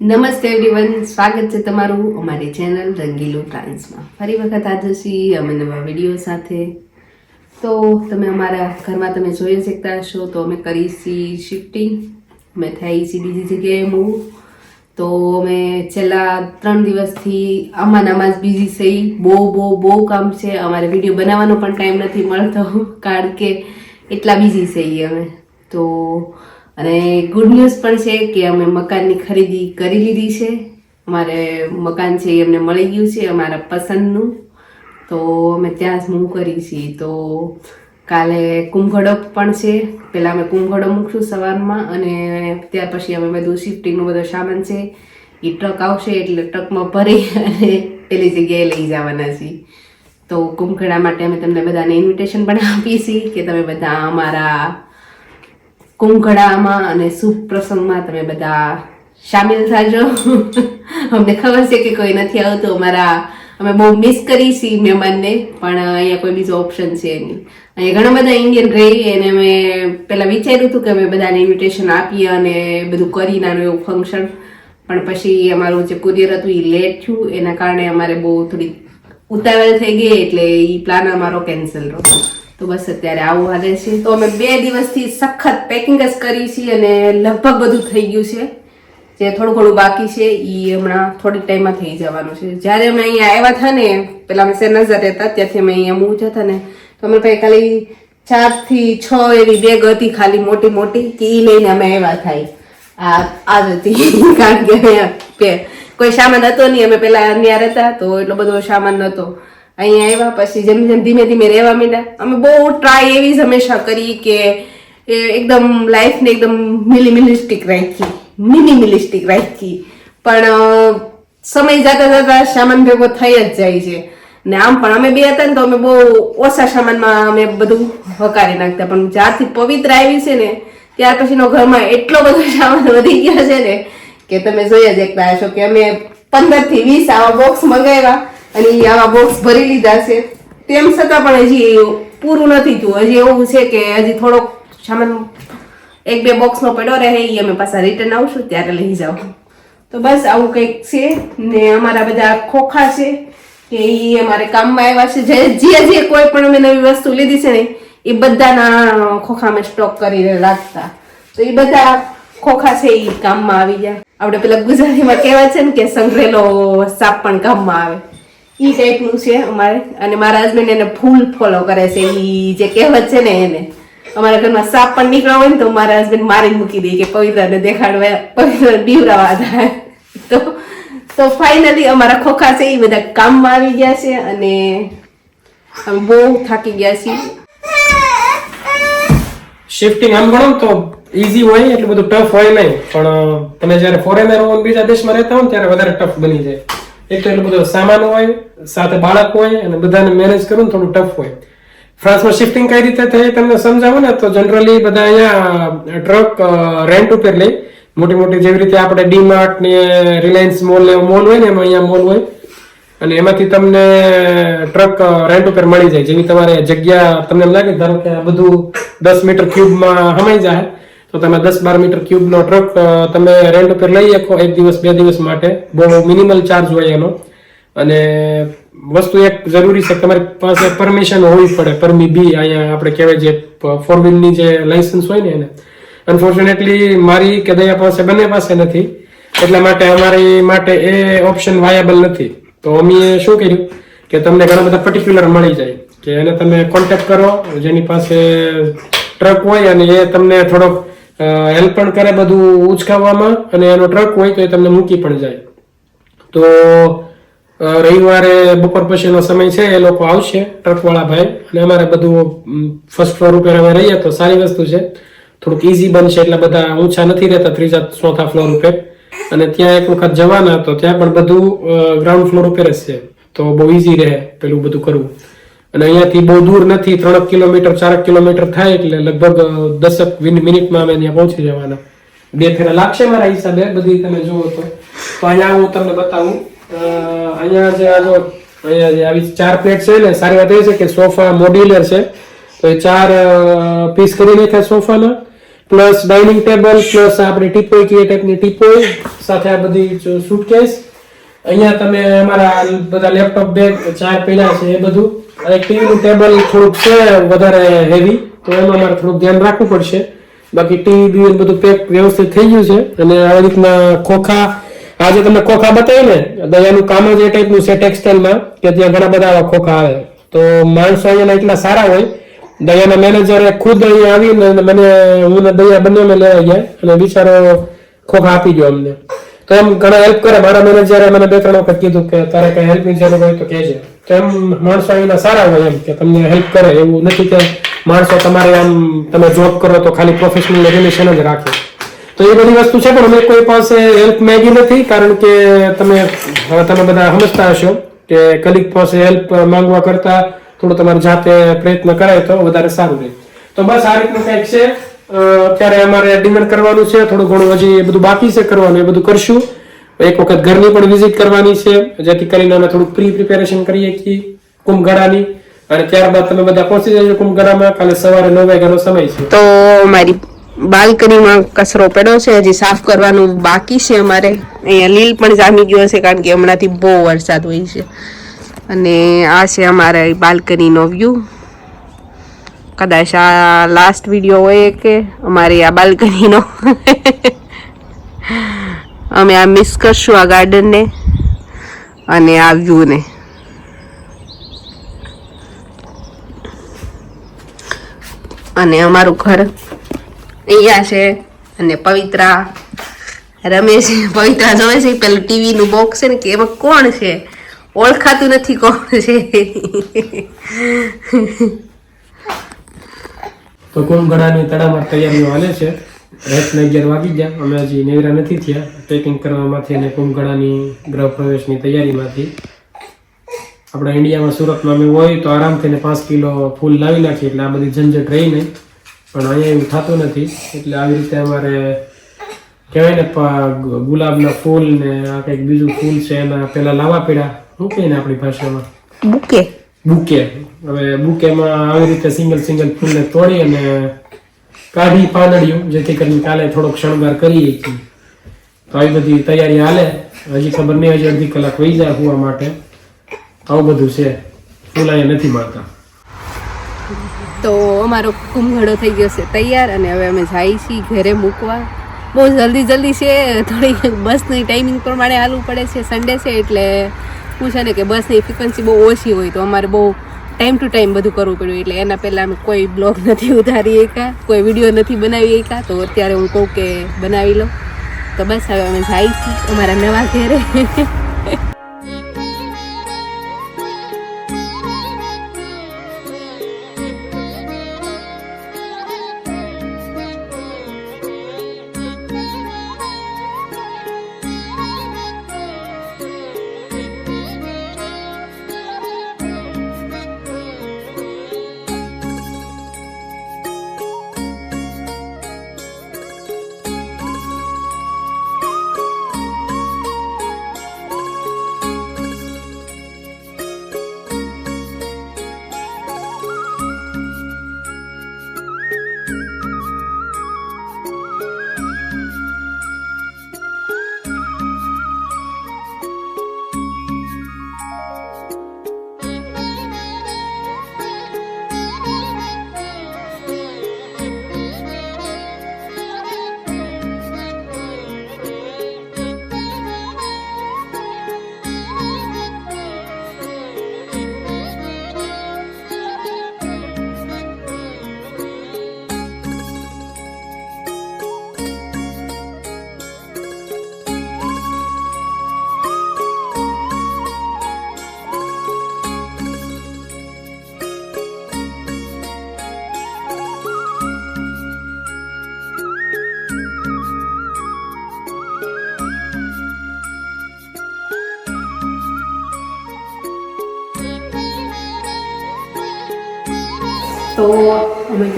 નમસ્તે એવરીવન સ્વાગત છે તમારું અમારી ચેનલ રંગીલું પ્રાઇન્સમાં. ફરી વખત આજે છીએ અમે નવા વીડિયો સાથે. તો તમે અમારા ઘરમાં તમે જોઈ શકતા હશો, તો અમે કરી છીએ શિફ્ટિંગ અમે થઈ છીએ બીજી જગ્યાએ મૂવ તો અમે છેલ્લા ત્રણ દિવસથી આમાં જ બિઝી થઈ બહુ બહુ બહુ કામ છે. અમારે વીડિયો બનાવવાનો પણ ટાઈમ નથી મળતો, કારણ કે એટલા બિઝી છીએ અમે. તો અને ગુડ ન્યૂઝ પણ છે કે અમે મકાનની ખરીદી કરી લીધી છે. અમારે મકાન છે એ અમને મળી ગયું છે અમારા પસંદનું. તો અમે ત્યાં જ મૂવ કરી છીએ. તો કાલે કુંભડો પણ છે. પહેલાં અમે કુંભડો મૂકશું સવારમાં અને ત્યાર પછી અમે બધું શિફ્ટિંગનો બધો સામાન છે એ ટ્રક આવશે એટલે ટ્રકમાં ભરી અને પેલી જગ્યાએ લઈ જવાના છીએ. તો કુંભકડા માટે અમે તમને બધાને ઇન્વિટેશન પણ છીએ કે તમે બધા અમારા કુંભકડામાં અને શુભ પ્રસંગમાં તમે બધા સામેલ થાજો. અમને ખબર છે કે કોઈ નથી આવતું. અમારા અમે બહુ મિસ કરી છીએ મહેમાનને, પણ અહીંયા કોઈ બીજો ઓપ્શન છે નહીં. અહીંયા ઘણા બધા ઇન્ડિયન રહી અને અમે પહેલાં વિચાર્યું હતું કે અમે બધાને ઇન્વિટેશન આપીએ અને બધું કરી નાનું એવું ફંક્શન પણ પછી અમારું જે કુરિયર હતું એ લેટ થયું. એના કારણે અમારે બહુ થોડી ઉતાવળ થઈ ગઈ એટલે એ પ્લાન અમારો કેન્સલ રહ્યો. તો બસ અત્યારે આવું હાલે છે. તો અમે બે દિવસથી સખત પેકિંગ જ કરી છીએ અને લગભગ બધું થઈ ગયું છે. જે થોડું ઘણું બાકી છે એ હમણાં થોડીક ટાઈમમાં થઈ જવાનું છે. જ્યારે અમે અહીંયા આવ્યા હતા ને, પેલા અમે શેરનઝર રહેતા ત્યાંથી અમે અહીંયા મૂવ જતા ને, તો અમે પાસે ખાલી ચારથી છ એવી બેગ હતી ખાલી મોટી મોટી કે એ લઈને અમે આવ્યા થાય. આ આ જ હતી. કારણ કે કોઈ સામાન હતો નહીં, અમે પેલા ત્યાં રહેતા તો એટલો બધો સામાન નહોતો અહીંયા આવ્યા પછી જેમ જેમ ધીમે ધીમે રહેવા માંડ્યા. અમે બહુ ટ્રાય એવી જ હંમેશા કરી કે એકદમ લાઈફને એકદમ મિલિમિલિસ્ટિક રાખી. મિનિમિલિસ્ટિક રાખી. પણ સમય જતા જતા સામાન ભેગો થઈ જ જાય છે. ને આમ પણ અમે બે હતા ને તો અમે બહુ ઓછા સામાનમાં અમે બધું હકારી નાખતા. પણ જ્યારથી પવિત્ર આવી છે ને, ત્યાર પછીનો ઘરમાં એટલો બધો સામાન વધી ગયો છે ને, કે તમે જોઈ જ એકતા હશો કે અમે પંદરથી વીસ આવા બોક્સ મંગાવ્યા. અને એ આવા બોક્સ ભરી લીધા છે. તેમ છતાં પણ હજી પૂરું નથી થયું. હજી એવું છે કે હજી થોડોક સામાન એક બે બોક્સમાં પડ્યો રહે એ અમે પાછા રિટર્ન આવશું, ત્યારે લઈ જાઓ. તો બસ આવું કંઈક છે. ને અમારા બધા ખોખા છે કે એ અમારે કામમાં આવ્યા છે. જે જે જે કોઈ પણ અમે નવી વસ્તુ લીધી છે ને એ બધાના ખોખા અમે સ્ટોક કરીને રાખતા. તો એ બધા ખોખા છે એ કામમાં આવી ગયા. આપણે પેલા ગુજરાતીમાં કહેવાય છે ને કે સંઘરેલો સાપ પણ કામમાં આવે. ઈ ટાઈપનું છે અમારે. અને મારા હસબન્ડ એને ફૂલ ફોલો કરે છે. ઈ જે કહેવત છે ને એને. અમારા ઘરમાં સાપ પણ નીકળ્યો હોય ને તો મારા હસબન્ડ મારી મૂકી દે કે પવિત્રને દેખાડવા, પવિત્ર બીવરાવા થાય તો તો ફાઇનલી અમારા ખોખા છે એ બધા કામમાં આવી ગયા છે અને અમે બહુ થાકી ગયા છીએ. શિફ્ટિંગ આમ ગણો તો ઈઝી હોય, એટલું બધું ટફ હોય નહીં. પણ તમે જ્યારે ફોરેનર હો બીજા દેશમાં રહેતા હો ત્યારે વધારે ટફ બની જાય. એક તો એટલું બધું સામાન હોય, સાથે બાળક હોય અને બધાને મેનેજ કરવું થોડું ટફ હોય. ફ્રાન્સમાં શિફ્ટિંગ કઈ રીતે થઈ તમને સમજાવું ને? તો જનરલી બધા અહીંયા ટ્રક રેન્ટ ઉપર લઈ મોટી મોટી જેવી રીતે આપણે ડીમાર્ટ ને રિલાયન્સ મોલ ને મોલ હોય ને, એમાં અહીંયા મોલ હોય. અને એમાંથી તમને ટ્રક રેન્ટ ઉપર મળી જાય. જેવી તમારે જગ્યા તમને એમ લાગે ધારો કે બધું દસ મીટર ક્યુબમાં હમાઈ જાય. તો તમે દસ બાર મીટર ક્યુબનો ટ્રક તમે રેન્ટ ઉપર લઈ શકો એક દિવસ, બે દિવસ માટે. બહુ મિનિમલ ચાર્જ હોય એનો. અને વસ્તુ એક જરૂરી છે તમારી પાસે પરમિશન હોવી પડે પરમી બી અહીંયા આપણે કહેવાય જે ફોર વ્હીલની જે લાયસન્સ હોય ને એને. અનફોર્ચ્યુનેટલી મારી કે દયા પાસે બંને પાસે નથી. એટલા માટે અમારી માટે એ ઓપ્શન વાયેબલ નથી. તો અમે શું કર્યું કે તમને ઘણા બધા પર્ટિક્યુલર મળી જાય. કે એને તમે કોન્ટેક્ટ કરો, જેની પાસે ટ્રક હોય અને એ તમને થોડોક હેલ્પ પણ કરે બધું ઉચકાવવામાં અને એનો ટ્રક હોય તો એ તમને મૂકી પણ જાય. તો રવિવારે બપોર પછીનો સમય છે, એ લોકો આવશે ટ્રકવાળા ભાઈ. અને અમારે બધું ફર્સ્ટ ફ્લોર ઉપર અમે રહીએ તો સારી વસ્તુ છે. થોડુંક ઈઝી બનશે એટલે બધા ઊંચા નથી રહેતા ત્રીજા, ચોથા ફ્લોર ઉપર. અને ત્યાં એક વખત જવાના તો ત્યાં પણ બધું ગ્રાઉન્ડ ફ્લોર ઉપર જ છે. તો બહુ ઈઝી રહે પેલું બધું કરવું. અને અહીંયાથી બહુ દૂર નથી ત્રણ કિલોમીટર, ચારક કિલોમીટર થાય એટલે લગભગ દસક મિનિટમાં અમે ત્યાં પહોંચી જવાના. બે ફેરા લાગશે મારા હિસાબે, બધી તમે જુઓ તો. તો અહીંયા હું તમને બતાવું અહીંયા જે આ જો, અહીંયા જે આવી ચાર પ્લેટ છે ને, સારી વાત એ છે કે સોફા મોડ્યુલર છે. તો એ ચાર પીસ કરી નાખ્યા સોફાના પ્લસ ડાઇનિંગ ટેબલ, પ્લસ આપણે ટીપોય કે ટાઈપની ટીપોય, સાથે આ બધી સુટકેસ. અહીંયા તમે અમારા બધા લેપટોપ બેગ, ચાર પડ્યા છે એ બધું. અને ટીવીનું ટેબલ થોડુંક છે, વધારે હેવી તો એમાં અમારે થોડુંક ધ્યાન રાખવું પડશે. બાકી ટીવી બીવી બધું પેક વ્યવસ્થિત થઈ ગયું છે અને આવી રીતના ખોખા, આજે તમને ખોખા બતાવી ને, દયાનું કામ જ એ ટાઈપનું છે ટેક્સટાઇલમાં કે ત્યાં ઘણા બધા આવા ખોખા આવે. તો માણસો અહીંયાના એટલા સારા હોય, દયાના મેનેજરે ખુદ અહીંયા આવીને મને, હું ને દયા બંને લેવા ગયા અને બિચારો ખોખા આપી ગયો અમને. તો એમ ઘણા હેલ્પ કરે. મારા મેનેજરે મને બે, ત્રણ વખત કીધું કે તારે કઈ હેલ્પની જરૂર હોય તો કહેજે. તો એમ માણસો અહીંના સારા હોય એમ કે તમને હેલ્પ કરે. એવું નથી કે માણસો તમારે આમ તમે જોબ કરો તો ખાલી પ્રોફેશનલ રિલેશન જ રાખે. તો એ બધી વસ્તુ છે, પણ અમે કોઈ પાસે હેલ્પ માંગી નથી, કારણ કે તમે તમે બધા સમજતા હશો કે કલીક પાસે હેલ્પ માંગવા કરતા થોડું તમારે જાતે પ્રયત્ન કરાય તો વધારે સારું રહે. તો બસ આ રીતનું કંઈક છે. અત્યારે અમારે ડિનર કરવાનું છે, થોડું ઘણું હજી બધું બાકી છે, કરવાનું, એ બધું કરશું. એક વખત ઘરની પણ વિઝિટ કરવાની છે, જેથી કરીને અમે થોડુંક પ્રી પ્રિપેરેશન કરીએ છીએ કુંભગળાની અને ત્યારબાદ તમે બધા પહોંચી જજો કુંભગળામાં કાલે સવારે નવ વાગ્યાનો સમય છે. તો મારી બાલ્કનીમાં કચરો પડ્યો છે, હજી સાફ કરવાનું બાકી છે અમારે. અહીંયા લીલ પણ જામી ગયો છે કારણ કે હમણાંથી બહુ વરસાદ હોય છે. અને આ છે અમારા બાલ્કનીનો વ્યૂ કદાચ આ લાસ્ટ વીડિયો હોય કે અમારી આ બાલ્કનીનો. અમે આ મિસ કરશું આ ગાર્ડનને અને આ વ્યૂને અને અમારું ઘર અહીંયા છે અને પવિત્રા રમે છે પવિત્રા જોવે છે પેલું ટીવીનું બોક્સ છે ને કે એમાં કોણ છે? ઓળખાતું નથી કોણ છે. તો કુંભગળાની તડામાર તૈયારીઓ હાલે છે. રાતના અગિયાર વાગી ગયા. અમે હજી નેવરા નથી થયા. ટ્રેકિંગ કરવામાંથી અને કુંભગળાની ગ્રહ પ્રવેશની તૈયારીમાંથી. આપણા ઇન્ડિયામાં સુરતમાં અમે હોય તો આરામથી ને પાંચ કિલો ફૂલ લાવી નાખીએ. એટલે આ બધી ઝંઝટ રહી નહીં. પણ અહીંયા એવું થતું નથી. એટલે આવી રીતે અમારે કહેવાય ને ગુલાબના ફૂલ ને આ કંઈક બીજું ફૂલ છે એના પહેલાં લાવવા પડ્યા. શું કહીએ ને આપણી ભાષામાં. બુકે? બુકે. હવે બુકેમાં આવી રીતે સિંગલ સિંગલ ફૂલને તોડી અને કાઢી પાંદડ્યું, જેથી કરીને કાલે થોડોક શણગાર કરીએ છીએ તો આવી બધી તૈયારી હાલે. હજી ખબર નહીં, હજી અડધી કલાક વહી જાય હોવા માટે. આવું બધું છે. ફૂલાય નથી મળતા. તો અમારો કુંભળો થઈ ગયો છે તૈયાર અને હવે અમે જઈએ છીએ ઘરે મૂકવા. બહુ જલ્દી જલ્દી છે. થોડી બસની ટાઈમિંગ પ્રમાણે હાલવું પડે છે. સન્ડે છે એટલે હું છે ને કે બસની ફ્રિકવન્સી બહુ ઓછી હોય તો અમારે બહુ ટાઈમ ટુ ટાઈમ બધું કરવું પડ્યું. એટલે એના પહેલાં અમે કોઈ બ્લોગ નથી ઉતારી એકા, કોઈ વીડિયો નથી બનાવી એકા. તો અત્યારે હું કહું કે બનાવી લો. તો બસ, હવે અમે જાય છીએ અમારા નવા ઘરે.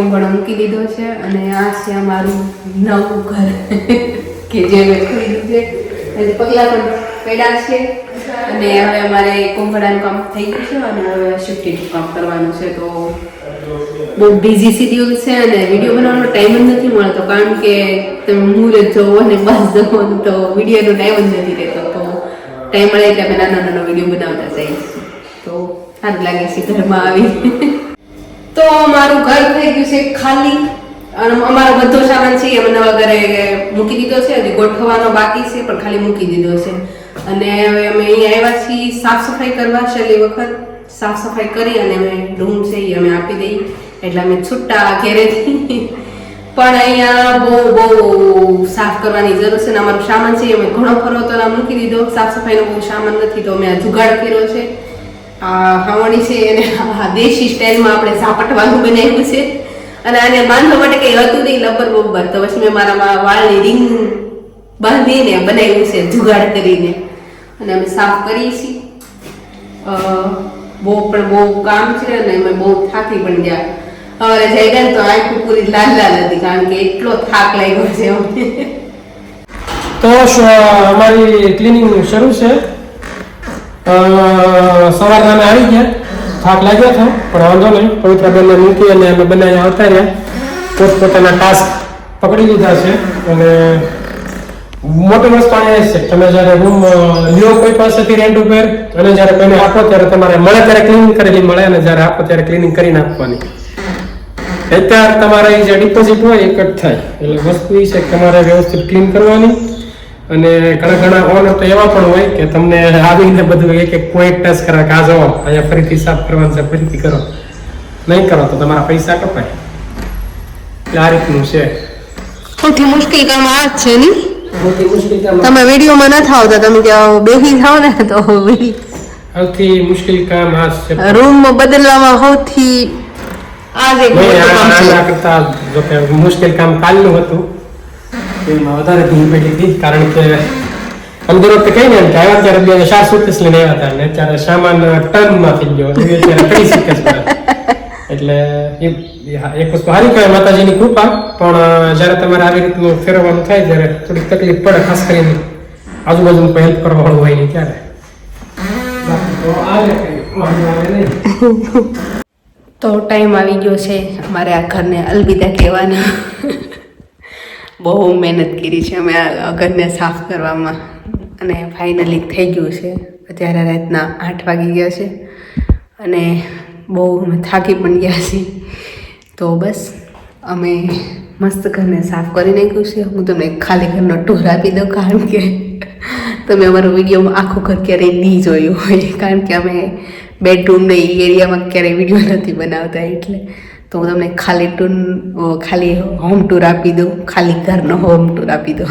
કુંભળો મૂકી દીધો છે અને આ છે અમારું નવું ઘર કે જે મેં ખરીદ્યું છે. એટલે પગલાં પણ પડ્યા છે. અને હવે અમારે કોંગડાનું કામ થઈ ગયું છે અને હવે શિફ્ટિંગ કામ કરવાનું છે. તો બહુ બિઝી શિડ્યુલ છે અને વીડિયો બનાવવાનો ટાઈમ જ નથી મળતો. કારણ કે તમે મુહૂર્ત જોવો અને બસ જવો તો વિડીયોનો ટાઈમ જ નથી રહેતો. તો ટાઈમ મળે એટલે અમે નાના નાનો વીડિયો બનાવતા છીએ તો સારું લાગે છે ઘરમાં આવી તો મારું ઘર થઈ ગયું છે ખાલી. અને અમારો બધો સામાન છે અમે નવા ઘરે મૂકી દીધો છે, હજી ગોઠવવાનો બાકી છે, પણ ખાલી મૂકી દીધો છે. અને હવે અમે અહીંયા આવ્યા છીએ સાફ સફાઈ કરવા છેલ્લી વખત. સાફ સફાઈ કરી અને અમે રૂમ છે એ અમે આપી દઈ એટલે અમે છૂટા ઘેરેથી પણ અહીંયા બહુ બહુ સાફ કરવાની જરૂર છે ને અમારો સામાન છે અમે ઘણો ફરો તો મૂકી દીધો. સાફ સફાઈનો બહુ સામાન નથી તો અમે આ જુગાડ કર્યો છે. આ હાવણી છે એને દેશી સ્ટાઇલમાં આપણે ઝાપટવાનું બનાવ્યું છે. અને આને બાંધવા માટે કંઈ હતું નહીં, લબર બબર તો પછી મેં મારા વાળની રિંગ બાંધીને બનાવ્યું છે, જુગાડ કરીને. અને અમે સાફ કરીએ છીએ. બહુ પણ બહુ કામ છે અને અમે બહુ થાકી પણ ગયા. હવે જઈ ગયા તો આખું પૂરી લાલ લાલ હતી, કારણ કે એટલો થાક લાગ્યો છે અમને. તો અમારી ક્લિનિંગ શરૂ છે? સવારના અમે આવી ગયા. થાક લાગ્યા હતો પણ વાંધો નહીં. પવિત્રબેનને મૂકી અને અમે બંને અહીંયા આવતા પોતપોતાના ટાસ્ક પકડી લીધા છે. અને મોટી વસ્તુ અહીંયા છે. તમે જ્યારે રૂમ લ્યો કોઈ પાસેથી રેન્ટ ઉપર, અને જ્યારે કોઈને આપો ત્યારે તમારે મળે ત્યારે ક્લિનિંગ કરેલી મળે અને જ્યારે આપો ત્યારે ક્લિનિંગ કરીને આપવાની અત્યારે તમારે જે ડિપોઝિટ હોય એ કટ થાય. એટલે વસ્તુ એ છે કે તમારે વ્યવસ્થિત ક્લીન કરવાની. અને ઘણા ઘણા ઓનર તો એવા પણ હોય કે તમને આવીને બધું એક એક પોઈન્ટ ટચ કરવા કે આ જો અહીંયા ફરીથી સાફ કરવાનું છે ફરીથી કરો. નહીં કરો તો તમારા પૈસા કપાય. એટલે આ રીતનું છે. સૌથી મુશ્કેલ કામ આ જ છે નહીં તમે વિડીયોમાં નથી આવતા તમે ત્યાં બેસી જાઓ ને તો સૌથી મુશ્કેલ કામ આ છે. રૂમ બદલવામાં સૌથી આ જ એક નહીં, મોટું આ- કામ છે. આના કરતા જો કે મુશ્કેલ કામ કાલનું હતું. વધારે ભીડ પડી હતી, કારણ કે અંદર વખતે કહીએ ને આવ્યા ત્યારે બે હજાર સુકેસ લઈને આવ્યા હતા અને અત્યારે સામાન ટનમાં થઈ ગયો. એ અત્યારે ત્રીસ એટલે એક વસ્તુ સારી કહેવાય માતાજીની કૃપા, પણ જ્યારે તમારે આવી રીતનું ફેરવવાનું થાય ત્યારે થોડીક તકલીફ પડે, ખાસ કરીને આજુબાજુ કોઈ હેલ્પ કરવા વાળું હોય નહીં ત્યારે. કંઈ તો ટાઈમ આવી ગયો છે, અમારે આ ઘરને અલવિદા કહેવાના. બહુ મહેનત કરી છે અમે આ ઘરને સાફ કરવામાં. અને ફાઇનલી થઈ ગયું છે. અત્યારે રાતના આઠ વાગી ગયા છે. અને બહુ થાકી પણ ગયા છીએ. તો બસ, અમે મસ્ત ઘરને સાફ કરી નાખ્યું છે. હું તમને ખાલી ઘરનો ટૂર આપી દઉં, કારણ કે તમે અમારો વિડીયોમાં આખું ઘર ક્યારેય નહીં જોયું હોય. કારણ કે અમે બેડરૂમ ને એ એરિયામાં ક્યારેય વીડિયો નથી બનાવતા, એટલે તો હું તમને ખાલી ટૂન ખાલી હોમ ટૂર આપી દઉં, ખાલી ઘરનો હોમ ટૂર આપી દઉં.